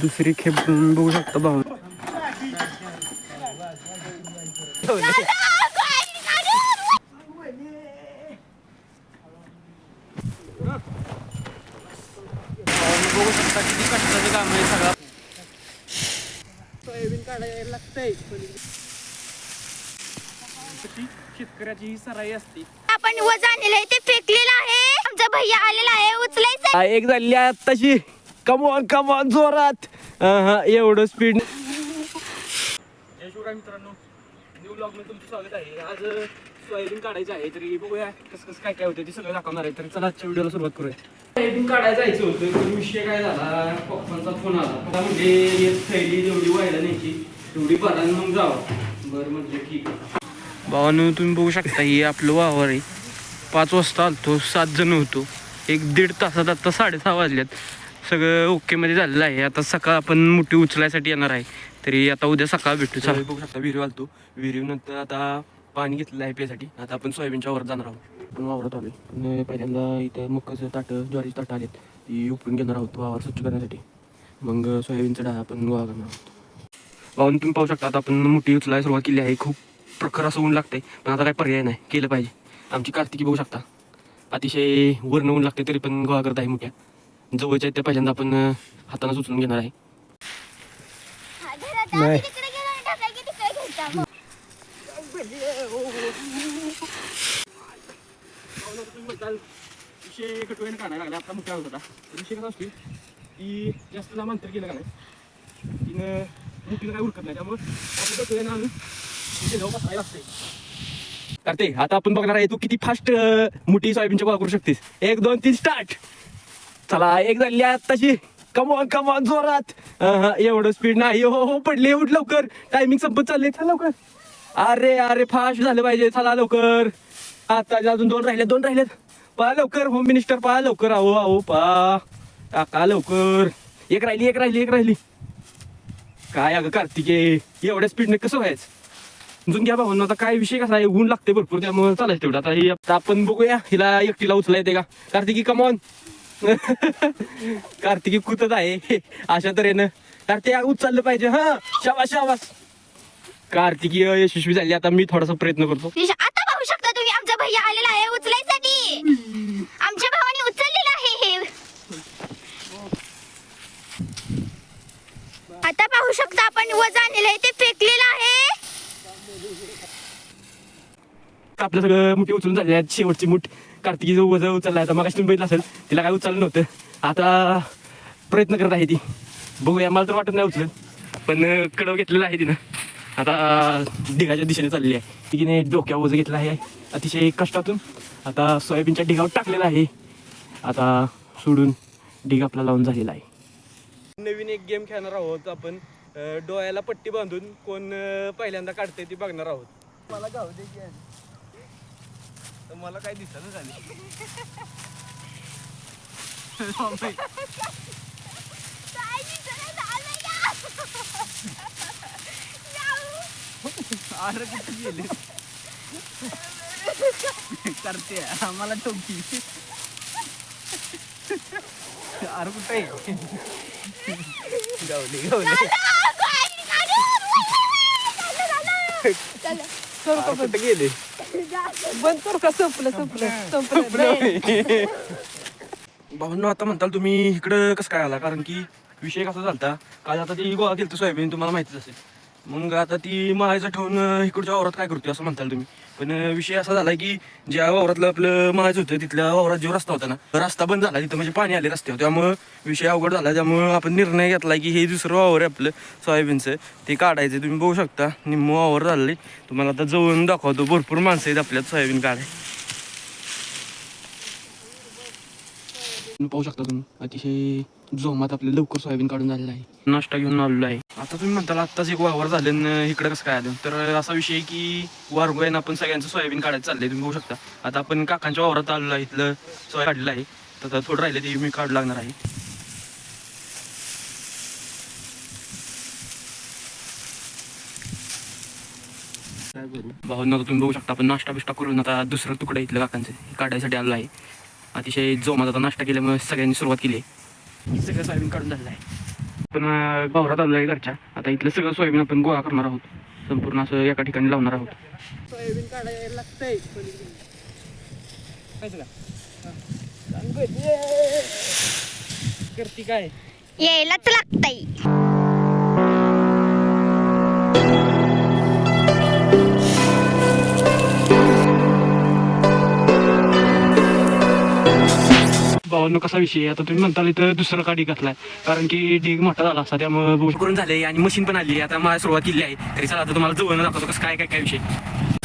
दुसरी खेप बघू शकता भाऊ. बघू शकता किती कष्टाचं काम आहे सगळं सोयाबीन काढायला लागतंय शेतकऱ्याची ही सराई असते. आपण वज आणलेलं आहे ते फेकलेलं आहे. आमचा भैया आलेला आहे उचलायचं एक झाली तशी कमॉन कमॉन जोरात. अहं, एवढं स्पीड शिवराय मित्रांनो. न्यू ब्लॉगमध्ये तुमचं स्वागत आहे. आज सोयाबीन काढायचं आहे तरी बघूया कसं कसं काय काय होतं ते सगळं दाखवणार आहे. तरी चला आजच्या व्हिडिओला सुरुवात करूया. सोयाबीन काढायला जायचं होतं पण विषय काय झाला? पप्पांचा फोन आला. पप्पा म्हणजे थैली जेवढी व्हायला न्यायची तेवढी मग जावं. बरं म्हटलं ठीक आहे. भावानं तुम्ही बघू शकता हे आपलं वावर आहे. पाच वाजता आलतो सात जण होतो. एक दीड तासात आता साडेसहा वाजल्यात. सगळं ओके मध्ये झालेलं आहे. आता सकाळ आपण मोठी उचलायसाठी येणार आहे. तरी आता उद्या सकाळ भेटू चला. बघू शकता विहिरी आलतो. विहिरी नंतर आता पाणी घेतलेलं आहे प्यासाठी. आता आपण सोयाबीनच्या वर जाणार आहोत. आपण वावरात आलो पहिल्यांदा इथं मक्काचं ताटं ज्वारीची ताटं आलेत. ती उपटून घेणार आहोत वावर स्वच्छ करण्यासाठी. मग सोयाबीनचं डाळ आपण गोळा करणार आहोत. वाहून तुम्ही पाहू शकता आता आपण मोठी उचलायला सुरुवात केली आहे. खूप प्रखर असं ऊन लागतंय पण आता काय पर्याय नाही. केलं पाहिजे. आमची कार्तिकी बघू शकता. अतिशय वर्ण ऊन लागते तरी पण गोळा करत आहे मोठ्या. जवळच्या आहेत त्या पहिल्यांदा आपण हातानं उचलून घेणार आहे. विषय कटवेन काढायला लागला आता. मोठा होता विषय कसा असतो की जास्त लांब अंतर केलं का नाही तिनं मोठीला काय उरकत नाही त्यामुळे आपण कटवेन आणून तिथे जाऊ बसायला लागते करते आता आपण बघणार आहे तू किती फास्ट मोठी सोयाबीनची गोळा करू शकतेस. एक दोन तीन स्टार्ट चला एक झाली तशी कमॉन कमॉन जोरात. एवढं स्पीड नाही. हो हो, हो पडले. उठ लवकर. टायमिंग संपत चालले चल लवकर. अरे अरे फास्ट झालं पाहिजे. चला लवकर. आता अजून दोन राहिले दोन राहिलेत. पहा लवकर होम मिनिस्टर पहा लवकर. आहो आहो पा टाका लवकर. एक राहिली एक राहिली एक राहिली. काय अगं कार्तिके एवढ्या स्पीडने कसं व्हायचं? अजून घ्या भाऊ आता काय विषय कसा आहे? ऊन लागते भरपूर त्यामुळे चालायचं तेवढं. आता हे आता आपण बघूया. हिला एकटीला उचलायते का? कार्तिकी कमॉन कार्तिकी कुतत आहे. अशा तऱ्हेनं. कार्तिक उचललं पाहिजे. हा शाबास शाबास. कार्तिकी यशस्वी झाली. आता मी थोडासा प्रयत्न करतो. आता पाहू शकता तुम्ही आमचा भैया आलेला आहे उचलायसाठी. आमच्या भावाने उचललेला आहे हे. आता पाहू शकता आपण वज आणलेलं आहे ते फेकलेलं आहे. आपलं सगळं मुठी उचलून झाले आहेत शेवटची मुठ कार्तिकी जो वजन उचलला आहे. मग तुम्ही बघितलं असेल तिला काय उचललं नव्हतं. आता प्रयत्न करत आहे ती. बघूया मला तर वाटत नाही उचलत पण कडव घेतलेलं आहे तिनं. आता ढिगाच्या दिशेने चाललेली आहे. तिने डोक्या वजन घेतलं आहे. अतिशय कष्टातून आता सोयाबीनच्या ढिगावर टाकलेला आहे. आता सोडून ढिग आपला लावून झालेला आहे. नवीन एक गेम खेळणार आहोत आपण. डोळ्याला पट्टी बांधून कोण पहिल्यांदा काढते ती बघणार आहोत. मला गाव दे मला काय दिसत झाली अरे कुठे गेले? करते आम्हाला टोकी अरे कुठे गावली गावली. कुठे गेले? बंद करू का? संपलं संपलं संपलं. भाऊंनो आता म्हणताल तुम्ही इकडं कसं काय आला? कारण की विषय कसा झालता? काल आता ती गोळा केली सोयाबीन तुम्हाला माहितीच असेल. मग आता ती माळायचं ठेवून इकडच्या औरत काय करतो असं म्हणताल तुम्ही? पण विषय असा झाला की ज्या वावरातलं आपलं माज होतं तिथल्या वावरात जो रस्ता होता ना रस्ता बंद झाला. तिथं म्हणजे पाणी आले रस्त्यावर. त्यामुळं विषय अवघड झाला. त्यामुळं आपण निर्णय घेतला की हे दुसरं वावर आहे आपलं सोयाबीनचं. ते काढायचं. तुम्ही बघू शकता निम्म वावर झाले तुम्हाला आता जवळून दाखवतो. भरपूर माणसं आहेत आपल्यात सोयाबीन काढाय. पाहू शकता तुम्ही अतिशय जोमात आपलं लवकर सोयाबीन काढून झालेलं आहे. नाश्ता घेऊन आलेलो आहे. आता तुम्ही म्हणताल आत्ताच एक वावर झाले आणि इकडे कसं काय आलं? तर असा विषय आहे की वारगोयन आपण सगळ्यांचं सोयाबीन काढायचं चाललंय तुम्ही बघू शकता. आता आपण काकांच्या वावरात आलेलो आहे इथलं सोया काढलेलं आहे. तर थोडं राहिले ते मी काढू लागणार आहे. भाऊ तुम्ही बघू शकता आपण नाश्ता बिष्टा करून आता दुसरं तुकडं इथलं काकांचं काढायसाठी आलेलं आहे. अतिशय जोमात आता नाश्ता केल्यामुळे सगळ्यांनी सुरुवात केली आहे. सगळं सोयाबीन काढून झालेलं आहे. आपण वावरात आलो आहे घरच्या. आता इथलं सगळं सोयाबीन आपण गोळा करणार आहोत. संपूर्ण असं एका ठिकाणी लावणार आहोत. सोयाबीन काढायला लागतंय. करती काय? यायलाच लागतंय. भावांनो कसा विषय आता तुम्ही म्हणताल इथं दुसरं काढी घातलाय. कारण की ढीग मोठा झाला असता त्यामुळे करून झाले आणि मशीन पण आली आता मला सुरुवात केली आहे. तरी चला आता तुम्हाला जवळ दाखवतो कसं काय काय काय विषय.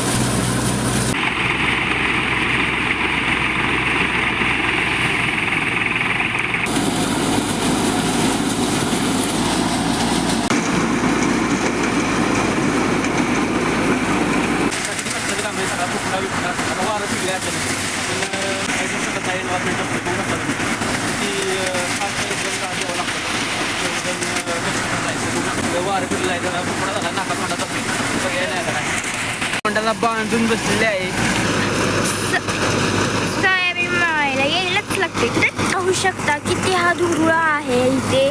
बांधून बसलेले आहे. तर पाहू शकता किती हा धुरळा आहे इथे.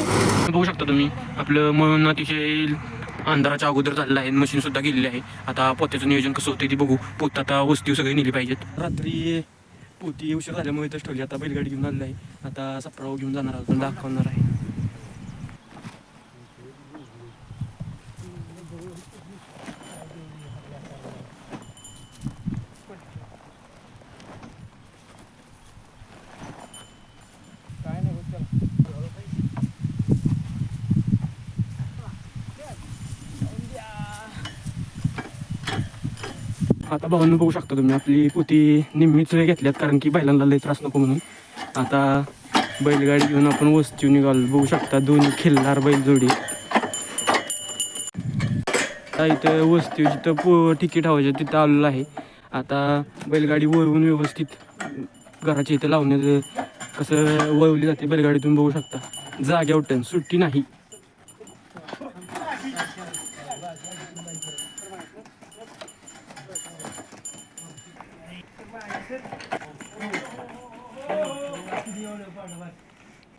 बघू शकता तुम्ही आपलं म्हणून अतिशय अंधाराच्या अगोदर झालेलं आहे. मशीन सुद्धा गेलेली आहे. आता पोत्याचं नियोजन कसं होतं ते बघू. पोत आता वस्ती सगळी नेली पाहिजेत. रात्री पोती उशीर झाल्यामुळे इथंच ठेवली आता बैलगाडी घेऊन आलेली आहे. आता सप्राव घेऊन जाणार आहोत दाखवणार आहे. आता बघून बघू शकता तुम्ही आपली पोती निम्मीच घेतल्यात कारण की बैलांना लय त्रास नको म्हणून. आता बैलगाडी घेऊन आपण वस्ती निघालो. बघू शकता दोन खिल्लार बैल जोडी आता इथं वस्ती जिथं पो तिकीट हवायचं तिथं आलेलं आहे. आता बैलगाडी वळवून व्यवस्थित घराच्या इथं लावण्याचं कसं वळवली जाते बैलगाडीतून बघू शकता. जाग्यावर टन सुट्टी नाही.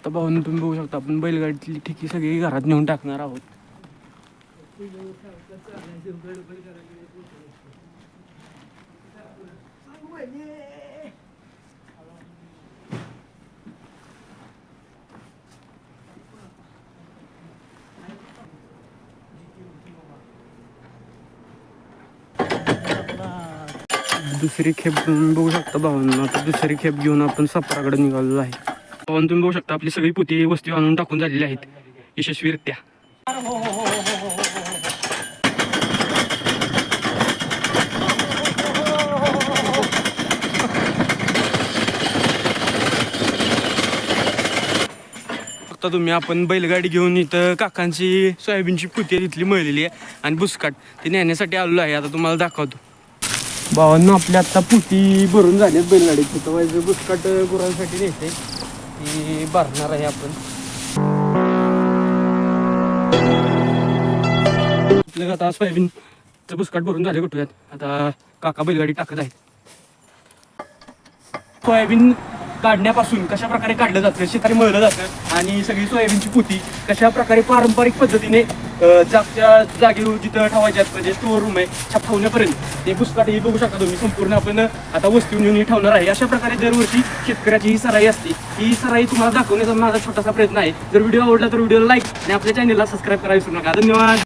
तर भाऊन तुम्ही बघू शकता आपण बैलगाडीतली ठिकी सगळी घरात नेऊन टाकणार आहोत. दुसरी खेप घेऊन बघू शकता भावांना. आता दुसरी खेप घेऊन आपण सफराकडे निघालेलो आहे. भावांना तुम्ही बघू शकता आपली सगळी पोती वस्ती आणून टाकून झालेली आहेत. यशस्वीरित्या फक्त तुम्ही आपण बैलगाडी घेऊन इथं काकांची सोयाबीनची पुती तिथली मळलेली आहे आणि बुसकाट ते नेण्यासाठी आलेलो आहे. आता तुम्हाला दाखवतो. भावांना आपल्या आता पुती भरून झाल्यात आहेत तिथं व्हायचं बुसकाट गुरांसाठी न्यायचे ती भरणार आहे आपण. आपलं आता सोयाबीनचं बुसकाट भरून झाले कुठूयात? आता काका बैलगाडी टाकत आहेत. सोयाबीन काढण्यापासून कशा प्रकारे काढलं जातं शेतकरी मळलं जातं आणि सगळी सोयाबीनची पोती कशा प्रकारे पारंपरिक पद्धतीने जागच्या जागेवर जिथं ठेवायच्यात म्हणजे स्टोअर रूम आहे छाप ठेवण्यापर्यंत ते पुस्तकात हे बघू शकता तुम्ही संपूर्ण आपण आता वस्तू येऊन ठेवणार आहे. अशा प्रकारे दरवर्षी शेतकऱ्याची ही सराई असते. ही सराई तुम्हाला दाखवण्याचा माझा छोटासा प्रयत्न आहे. जर व्हिडिओ आवडला तर व्हिडिओला लाईक आणि आपल्या चॅनलला सबस्क्राईब करायला विसरू नका. धन्यवाद!